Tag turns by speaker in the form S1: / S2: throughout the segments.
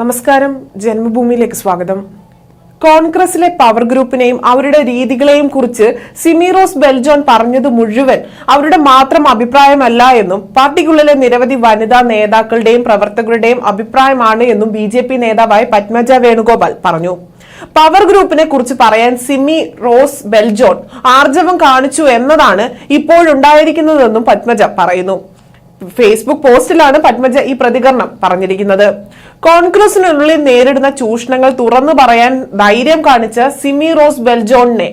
S1: നമസ്കാരം. ജന്മഭൂമിയിലേക്ക് സ്വാഗതം. കോൺഗ്രസിലെ പവർ ഗ്രൂപ്പിനെയും അവരുടെ രീതികളെയും കുറിച്ച് സിമിറോസ് ബെൽജോൺ പറഞ്ഞത് മുഴുവൻ അവരുടെ മാത്രം അഭിപ്രായമല്ല എന്നും പാർട്ടിക്കുള്ളിലെ നിരവധി വനിതാ നേതാക്കളുടെയും പ്രവർത്തകരുടെയും അഭിപ്രായമാണ് എന്നും ബി ജെ പി നേതാവായ പത്മജ വേണുഗോപാൽ പറഞ്ഞു. പവർ ഗ്രൂപ്പിനെ കുറിച്ച് പറയാൻ സിമി റോസ് ബെൽജോൺ ആർജവം കാണിച്ചു എന്നതാണ് ഇപ്പോഴുണ്ടായിരിക്കുന്നതെന്നും പത്മജ പറയുന്നു. ഫേസ്ബുക്ക് പോസ്റ്റിലാണ് പത്മജ ഈ പ്രതികരണം പറഞ്ഞിരിക്കുന്നത്. കോൺഗ്രസിനുള്ളിൽ നേരിടുന്ന ചൂഷണങ്ങൾ തുറന്നു പറയാൻ ധൈര്യം കാണിച്ച സിമി റോസ് ബെൽജോണിനെ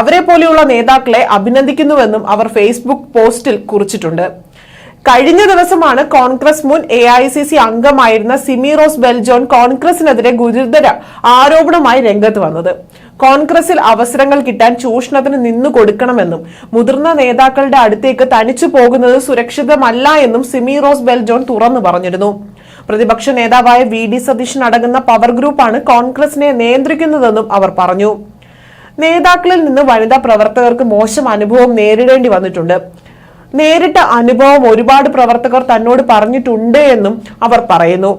S1: അവരെ പോലെയുള്ള നേതാക്കളെ അഭിനന്ദിക്കുന്നുവെന്നും അവർ ഫേസ്ബുക്ക് പോസ്റ്റിൽ കുറിച്ചിട്ടുണ്ട്. കഴിഞ്ഞ ദിവസമാണ് കോൺഗ്രസ് മുൻ എ ഐ സി സി അംഗമായിരുന്ന സിമി റോസ് ബെൽജോൺ കോൺഗ്രസിനെതിരെ ഗുരുതര ആരോപണമായി രംഗത്ത് വന്നത്. കോൺഗ്രസിൽ അവസരങ്ങൾ കിട്ടാൻ ചൂഷണത്തിന് നിന്നു കൊടുക്കണമെന്നും മുതിർന്ന നേതാക്കളുടെ അടുത്തേക്ക് തനിച്ചു പോകുന്നത് സുരക്ഷിതമല്ല എന്നും സിമി റോസ് ബെൽജോൺ തുറന്നു പറഞ്ഞിരുന്നു. പ്രതിപക്ഷ നേതാവായ വി ഡി സതീശൻ അടങ്ങുന്ന പവർ ഗ്രൂപ്പാണ് കോൺഗ്രസിനെ നിയന്ത്രിക്കുന്നതെന്നും അവർ പറഞ്ഞു. നേതാക്കളിൽ നിന്ന് വനിതാ പ്രവർത്തകർക്ക് മോശം അനുഭവം നേരിടേണ്ടി വന്നിട്ടുണ്ട്. നേരിട്ട അനുഭവം ഒരുപാട് പ്രവർത്തകർ തന്നോട് പറഞ്ഞിട്ടുണ്ട് എന്നും അവർ പറയുന്നു.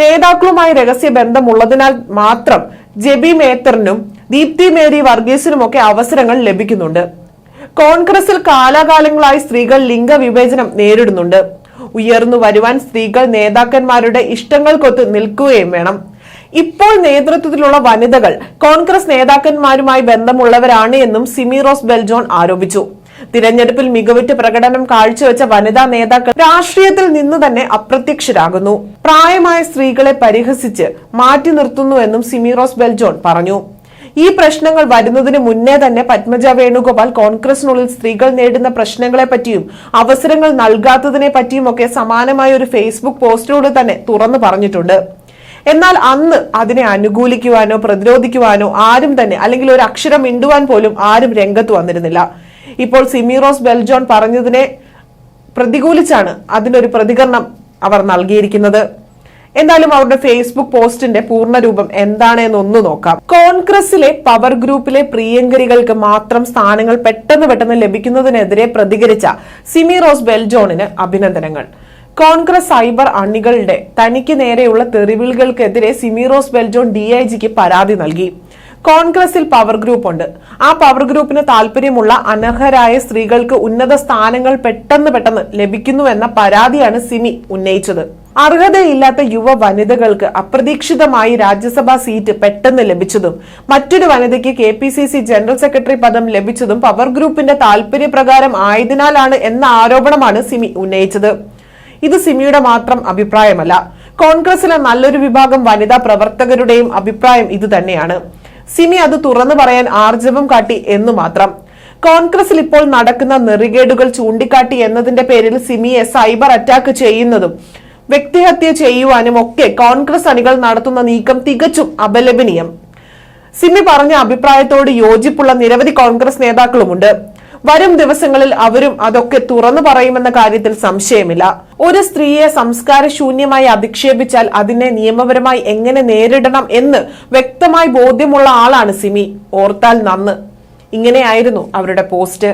S1: നേതാക്കളുമായി രഹസ്യ ബന്ധമുള്ളതിനാൽ മാത്രം ജെബി മേത്തറിനും ദീപ്തി മേരി വർഗീസിനുമൊക്കെ അവസരങ്ങൾ ലഭിക്കുന്നുണ്ട്. കോൺഗ്രസിൽ കാലാകാലങ്ങളായി സ്ത്രീകൾ ലിംഗവിവേചനം നേരിടുന്നുണ്ട്. ഉയർന്നു വരുവാൻ സ്ത്രീകൾ നേതാക്കന്മാരുടെ ഇഷ്ടങ്ങൾക്കൊത്ത് നിൽക്കുകയും വേണം. ഇപ്പോൾ നേതൃത്വത്തിലുള്ള വനിതകൾ കോൺഗ്രസ് നേതാക്കന്മാരുമായി ബന്ധമുള്ളവരാണ് എന്നും സിമിറോസ് ബെൽജോൺ ആരോപിച്ചു. തിരഞ്ഞെടുപ്പിൽ മികവുറ്റ പ്രകടനം കാഴ്ചവെച്ച വനിതാ നേതാക്കൾ രാഷ്ട്രീയത്തിൽ നിന്ന് തന്നെ അപ്രത്യക്ഷരാകുന്നു. പ്രായമായ സ്ത്രീകളെ പരിഹസിച്ച് മാറ്റി നിർത്തുന്നുവെന്നും സിമിറോസ് ബെൽജോൺ പറഞ്ഞു. ഈ പ്രശ്നങ്ങൾ വരുന്നതിന് മുന്നേ തന്നെ പത്മജ വേണുഗോപാൽ കോൺഗ്രസിനുള്ളിൽ സ്ത്രീകൾ നേരിടുന്ന പ്രശ്നങ്ങളെ പറ്റിയും അവസരങ്ങൾ നൽകാത്തതിനെ പറ്റിയും ഒക്കെ സമാനമായ ഒരു ഫേസ്ബുക്ക് പോസ്റ്റിലൂടെ തന്നെ തുറന്നു പറഞ്ഞിട്ടുണ്ട്. എന്നാൽ അന്ന് അതിനെ അനുകൂലിക്കുവാനോ പ്രതിരോധിക്കുവാനോ ആരും തന്നെ അല്ലെങ്കിൽ ഒരു അക്ഷരം മിണ്ടുവാൻ പോലും ആരും രംഗത്ത് വന്നിരുന്നില്ല. ഇപ്പോൾ സിമിറോസ് ബെൽജോൺ പറഞ്ഞതിനെ പ്രതികൂലിച്ചാണ് അതിനൊരു പ്രതികരണം അവർ നൽകിയിരിക്കുന്നത്. എന്തായാലും അവരുടെ ഫേസ്ബുക്ക് പോസ്റ്റിന്റെ പൂർണരൂപം എന്താണെന്ന് ഒന്ന് നോക്കാം കോൺഗ്രസിലെ പവർ ഗ്രൂപ്പിലെ പ്രിയങ്കരികൾക്ക് മാത്രം സ്ഥാനങ്ങൾ പെട്ടെന്ന് പെട്ടെന്ന് ലഭിക്കുന്നതിനെതിരെ പ്രതികരിച്ച സിമി റോസ് ബെൽജോണിന് അഭിനന്ദനങ്ങൾ. കോൺഗ്രസ് സൈബർ അണികളുടെ തനിക്ക് നേരെയുള്ള തെറിവിളികൾക്കെതിരെ സിമിറോസ് ബെൽജോൺ ഡി ഐ ജിക്ക് പരാതി നൽകി. കോൺഗ്രസിൽ പവർ ഗ്രൂപ്പ് ഉണ്ട്. ആ പവർ ഗ്രൂപ്പിന് താല്പര്യമുള്ള അനർഹരായ സ്ത്രീകൾക്ക് ഉന്നത സ്ഥാനങ്ങൾ പെട്ടെന്ന് പെട്ടെന്ന് ലഭിക്കുന്നുവെന്ന പരാതിയാണ് സിമി ഉന്നയിച്ചത്. അർഹതയില്ലാത്ത യുവ വനിതകൾക്ക് അപ്രതീക്ഷിതമായി രാജ്യസഭാ സീറ്റ് പെട്ടെന്ന് ലഭിച്ചതും മറ്റൊരു വനിതയ്ക്ക് K P C C general secretary പദം ലഭിച്ചതും പവർ ഗ്രൂപ്പിന്റെ താല്പര്യപ്രകാരം ആയതിനാലാണ് എന്ന ആരോപണമാണ് സിമി ഉന്നയിച്ചത്. ഇത് സിമിയുടെ മാത്രം അഭിപ്രായമല്ല. കോൺഗ്രസിലെ നല്ലൊരു വിഭാഗം വനിതാ പ്രവർത്തകരുടെയും അഭിപ്രായം ഇത് തന്നെയാണ് സിമി അത് തുറന്നു പറയാൻ ആർജവം കാട്ടി എന്നു മാത്രം. കോൺഗ്രസിൽ ഇപ്പോൾ നടക്കുന്ന നെറികേടുകൾ ചൂണ്ടിക്കാട്ടി എന്നതിന്റെ പേരിൽ സിമിയെ സൈബർ അറ്റാക്ക് ചെയ്യുന്നതും വ്യക്തിഹത്യ ചെയ്യുവാനും ഒക്കെ കോൺഗ്രസ് അണികൾ നടത്തുന്ന നീക്കം തികച്ചും അപലപനീയം. സിമി പറഞ്ഞ അഭിപ്രായത്തോട് യോജിപ്പുള്ള നിരവധി കോൺഗ്രസ് നേതാക്കളുമുണ്ട്. വരും ദിവസങ്ങളിൽ അവരും അതൊക്കെ തുറന്നു പറയുമെന്ന കാര്യത്തിൽ സംശയമില്ല. ഒരു സ്ത്രീയെ സംസ്കാര ശൂന്യമായി അധിക്ഷേപിച്ചാൽ അതിനെ നിയമപരമായി എങ്ങനെ നേരിടണം എന്ന് വ്യക്തമായി ബോധ്യമുള്ള ആളാണ് സിമി. ഓർത്താൽ നന്ന്. ഇങ്ങനെയായിരുന്നു അവരുടെ പോസ്റ്റ്.